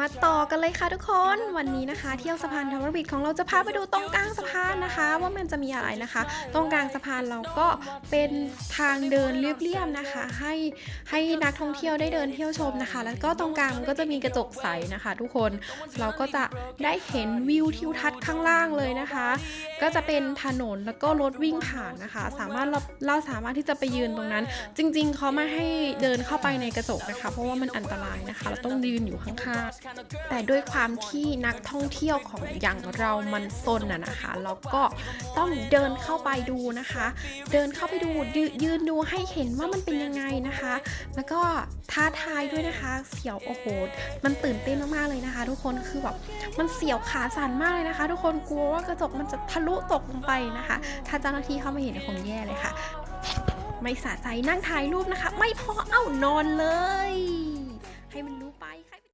มาต่อกันเลยค่ะทุกคนวันนี้นะคะ เที่ยวสะพานทาวเวอร์บิดของเราจะพาไปดูตรงกลางสะพานนะคะ ว่ามันจะมีอะไรนะคะ ตรงกลางสะพานเราก็เป็นทางเดินเรียบๆนะคะ ให้ให้นักท่องเที่ยวได้เดินเที่ยวชมนะคะ แล้วก็ตรงกลางมันก็จะมีกระจกใสนะคะ ทุกคนเราก็จะได้เห็นวิวทิวทัศน์ข้างล่างเลยนะคะ ก็จะเป็นถนนแล้วก็รถวิ่งผ่านนะคะ สามารถเราเราสามารถที่จะไปยืนตรงนั้น จริง ๆเขาไม่ให้เดินเข้าไปในกระจกนะคะ เพราะว่ามันอันตรายนะคะ เราต้องยืนอยู่ข้างๆแต่ด้วยความที่นักท่องเที่ยวของอย่างเรามันซนอะนะคะ เราก็ต้องเดินเข้าไปดูนะคะ เดินเข้าไปดูยืยืนดูให้เห็นว่ามันเป็นยังไงนะคะ แล้วก็ท้าทายด้วยนะคะ เสียวโอ้โหมันตื่นเต้นมากๆเลยนะคะ ทุกคนคือแบบมันเสียวขาสั่นมากเลยนะคะ ทุกคนกลัวว่ากระจกมันจะทะลุตกลงไปนะคะ ถ้าเจ้าหน้าที่เข้ามาเห็นคงแย่เลยค่ะ ไม่สะใจนั่งถ่ายรูปนะคะ ไม่พอเอ้านอนเลย